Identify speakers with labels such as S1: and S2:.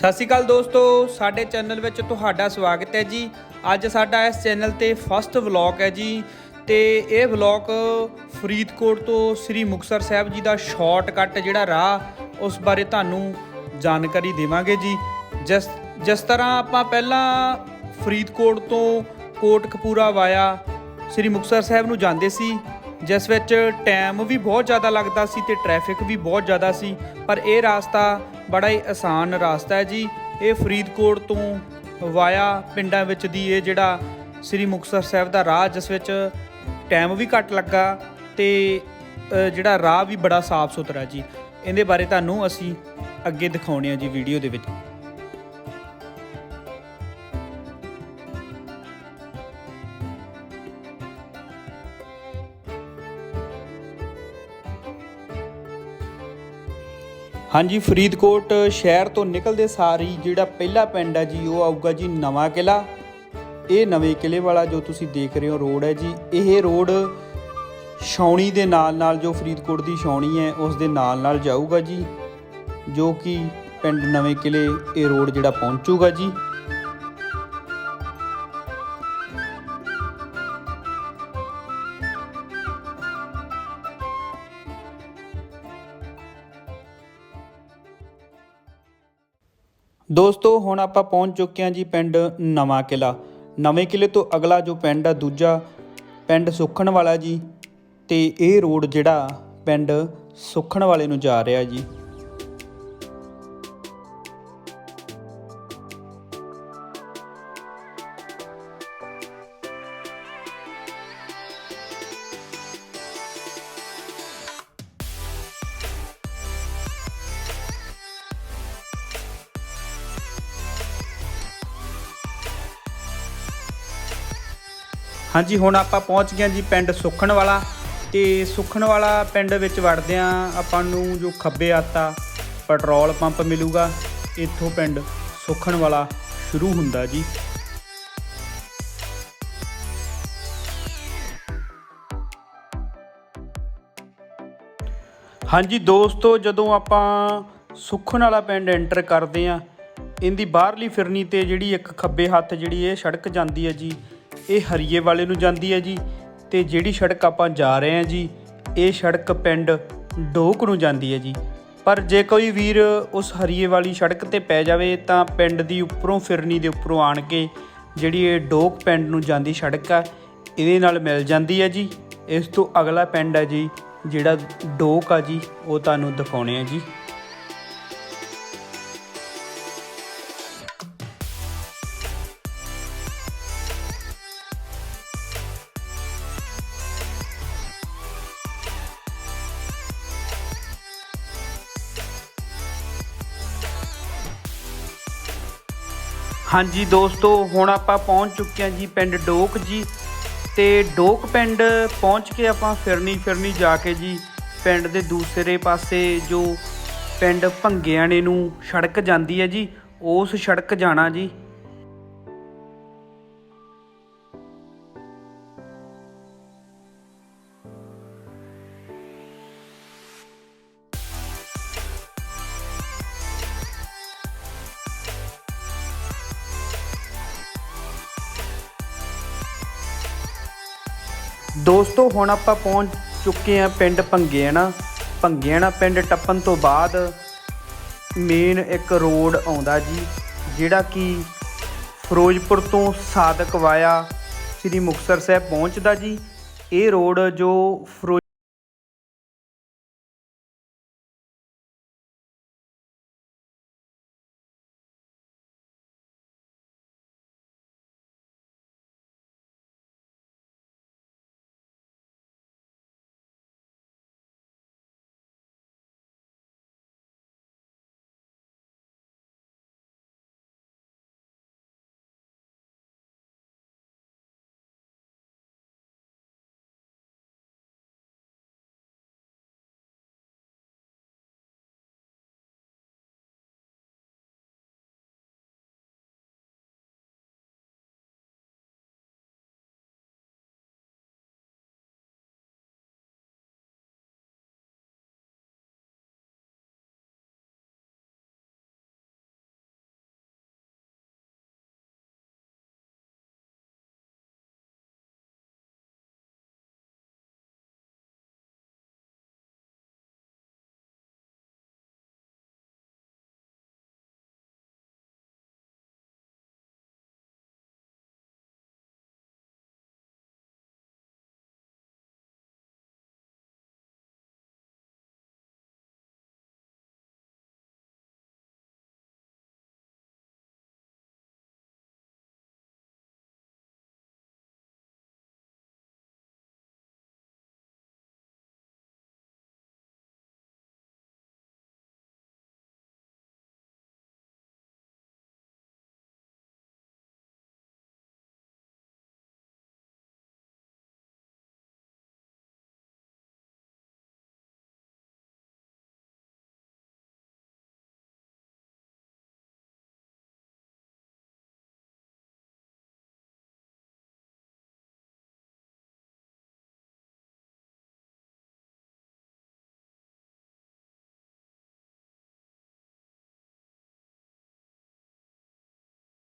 S1: ਸਤਿ ਸ਼੍ਰੀ ਅਕਾਲ ਦੋਸਤੋ, ਸਾਡੇ ਚੈਨਲ ਵਿੱਚ ਤੁਹਾਡਾ ਸਵਾਗਤ ਹੈ ਜੀ। ਅੱਜ ਸਾਡਾ ਇਸ ਚੈਨਲ ਤੇ ਫਸਟ ਵਲੌਗ ਹੈ ਜੀ। ਤੇ ਇਹ ਵਲੌਗ ਫਰੀਦਕੋਟ ਤੋਂ ਸ੍ਰੀ ਮੁਕਤਸਰ ਸਾਹਿਬ ਜੀ ਦਾ ਸ਼ਾਰਟਕਟ ਜਿਹੜਾ ਰਾਹ, ਉਸ ਬਾਰੇ ਤੁਹਾਨੂੰ ਜਾਣਕਾਰੀ ਦੇਵਾਂਗੇ ਜੀ। ਜਿਸ ਜਿਸ ਤਰ੍ਹਾਂ ਆਪਾਂ ਪਹਿਲਾਂ ਫਰੀਦਕੋਟ ਤੋਂ ਕੋਟਕਪੂਰਾ ਵਾਇਆ ਸ੍ਰੀ ਮੁਕਤਸਰ ਸਾਹਿਬ ਨੂੰ ਜਾਂਦੇ ਸੀ, ਜਿਸ ਵਿੱਚ ਟਾਈਮ ਵੀ ਬਹੁਤ ਜ਼ਿਆਦਾ ਲੱਗਦਾ ਸੀ ਤੇ ਟ੍ਰੈਫਿਕ ਵੀ ਬਹੁਤ ਜ਼ਿਆਦਾ ਸੀ। ਪਰ ਇਹ ਰਾਸਤਾ ਬੜਾ ਹੀ ਆਸਾਨ ਰਸਤਾ ਹੈ ਜੀ। ਇਹ ਫਰੀਦਕੋਟ ਤੋਂ ਵਾਇਆ ਪਿੰਡਾਂ ਵਿੱਚ ਦੀ ਇਹ ਜਿਹੜਾ ਸ੍ਰੀ ਮੁਕਤਸਰ ਸਾਹਿਬ ਦਾ ਰਾਹ, ਜਿਸ ਵਿੱਚ ਟਾਈਮ ਵੀ ਘੱਟ ਲੱਗਾ ਤੇ ਜਿਹੜਾ ਰਾਹ ਵੀ ਬੜਾ ਸਾਫ਼ ਸੁਥਰਾ ਜੀ। ਇਹਦੇ ਬਾਰੇ ਤੁਹਾਨੂੰ ਅਸੀਂ ਅੱਗੇ ਦਿਖਾਉਣੇ ਆ ਜੀ ਵੀਡੀਓ ਦੇ ਵਿੱਚ। ਹਾਂਜੀ, ਫਰੀਦਕੋਟ ਸ਼ਹਿਰ ਤੋਂ ਨਿਕਲਦੇ ਸਾਰ ਹੀ ਜਿਹੜਾ ਪਹਿਲਾ ਪਿੰਡ ਹੈ ਜੀ, ਉਹ ਆਊਗਾ ਜੀ ਨਵਾਂ ਕਿਲਾ ਇਹ ਨਵੇਂ ਕਿਲੇ ਵਾਲਾ ਜੋ ਤੁਸੀਂ ਦੇਖ ਰਹੇ ਹੋ ਰੋਡ ਹੈ ਜੀ, ਇਹ ਰੋਡ ਛਾਉਣੀ ਦੇ ਨਾਲ ਨਾਲ ਜੋ ਫਰੀਦਕੋਟ ਦੀ ਛਾਉਣੀ ਹੈ, ਉਸ ਦੇ ਨਾਲ ਨਾਲ ਜਾਊਗਾ ਜੀ, ਜੋ ਕਿ ਪਿੰਡ ਨਵੇਂ ਕਿਲੇ ਇਹ ਰੋਡ ਜਿਹੜਾ ਪਹੁੰਚੂਗਾ ਜੀ। ਦੋਸਤੋ, ਹੁਣ ਆਪਾਂ ਪਹੁੰਚ ਚੁੱਕੇ ਹਾਂ ਜੀ ਪਿੰਡ ਨਵਾਂ ਕਿਲਾ ਨਵੇਂ ਕਿਲੇ ਤੋਂ ਅਗਲਾ ਜੋ ਪਿੰਡ ਆ, ਦੂਜਾ ਪਿੰਡ ਸੁਖਣ ਵਾਲਾ ਜੀ। ਤੇ ਇਹ ਰੋਡ ਜਿਹੜਾ ਪਿੰਡ ਸੁਖਣ ਵਾਲੇ ਨੂੰ ਜਾ ਰਿਹਾ ਜੀ। ਹਾਂਜੀ, ਹੁਣ ਆਪਾਂ ਪਹੁੰਚ ਗਏ ਜੀ ਪਿੰਡ ਸੁਖਣ ਵਾਲਾ ਤੇ ਸੁਖਣ ਵਾਲਾ ਪਿੰਡ ਵਿੱਚ ਵੜਦੇ ਆ ਆਪਾਂ ਨੂੰ ਜੋ ਖੱਬੇ ਆਤਾ ਪੈਟਰੋਲ ਪੰਪ ਮਿਲੂਗਾ। ਇੱਥੋਂ ਪਿੰਡ ਸੁਖਣ ਵਾਲਾ ਸ਼ੁਰੂ ਹੁੰਦਾ ਜੀ। ਹਾਂਜੀ ਦੋਸਤੋ, ਜਦੋਂ ਆਪਾਂ ਸੁਖਣ ਵਾਲਾ ਪਿੰਡ ਐਂਟਰ ਕਰਦੇ ਆ ਇਹਦੀ ਬਾਹਰਲੀ ਫਿਰਨੀ ਤੇ ਜਿਹੜੀ ਇੱਕ ਖੱਬੇ ਹੱਥ ਜਿਹੜੀ ਇਹ ਸੜਕ ਜਾਂਦੀ ਹੈ ਜੀ ਇਹ ਹਰੀਏ ਵਾਲੇ ਨੂੰ ਜਾਂਦੀ ਹੈ ਜੀ। ਤੇ ਜਿਹੜੀ ਸੜਕ ਆਪਾਂ ਜਾ ਰਹੇ ਹਾਂ ਜੀ, ਇਹ ਸੜਕ ਪਿੰਡ ਡੋਕ ਨੂੰ ਜਾਂਦੀ ਹੈ ਜੀ। ਪਰ ਜੇ ਕੋਈ ਵੀਰ ਉਸ ਹਰੀਏ ਵਾਲੀ ਸੜਕ ਤੇ ਪੈ ਜਾਵੇ, ਤਾਂ ਪਿੰਡ ਦੀ ਉੱਪਰੋਂ ਫਿਰਨੀ ਦੇ ਉੱਪਰੋਂ ਆਣ ਕੇ ਜਿਹੜੀ ਇਹ ਡੋਕ ਪਿੰਡ ਨੂੰ ਜਾਂਦੀ ਸੜਕ ਆ, ਇਹਦੇ ਨਾਲ ਮਿਲ ਜਾਂਦੀ ਹੈ ਜੀ। ਇਸ ਤੋਂ ਅਗਲਾ ਪਿੰਡ ਹੈ ਜੀ, ਜਿਹੜਾ ਡੋਕ ਆ ਜੀ, ਉਹ ਤੁਹਾਨੂੰ ਦਿਖਾਉਣੇ ਆ ਜੀ। ਹਾਂਜੀ ਦੋਸਤੋ, ਹੁਣ ਆਪਾਂ ਪਹੁੰਚ ਚੁੱਕੇ ਹਾਂ ਜੀ ਪਿੰਡ ਡੋਕ ਜੀ। ਤੇ ਡੋਕ ਪਿੰਡ ਪਹੁੰਚ ਕੇ ਆਪਾਂ ਫਿਰਨੀ ਫਿਰਨੀ ਜਾ ਕੇ ਜੀ ਪਿੰਡ ਦੇ ਦੂਸਰੇ ਪਾਸੇ ਜੋ ਪਿੰਡ ਭੰਗਿਆਣੇ ਨੂੰ ਸੜਕ ਜਾਂਦੀ ਹੈ ਜੀ, ਉਸ ਸੜਕ ਜਾਣਾ ਜੀ। ਦੋਸਤੋ, ਹੁਣ ਆਪਾਂ ਪਹੁੰਚ ਚੁੱਕੇ ਹਾਂ ਪਿੰਡ ਭੰਗੇਣਾ। ਭੰਗੇਣਾ ਪਿੰਡ ਟੱਪਣ ਤੋਂ ਬਾਅਦ ਮੇਨ ਇੱਕ ਰੋਡ ਆਉਂਦਾ ਜੀ, ਜਿਹੜਾ ਕਿ ਫਿਰੋਜ਼ਪੁਰ ਤੋਂ ਸਾਦਕ ਵਾਇਆ ਸ੍ਰੀ ਮੁਕਤਸਰ ਸਾਹਿਬ ਪਹੁੰਚਦਾ ਜੀ। ਇਹ ਰੋਡ ਜੋ ਫਿਰੋ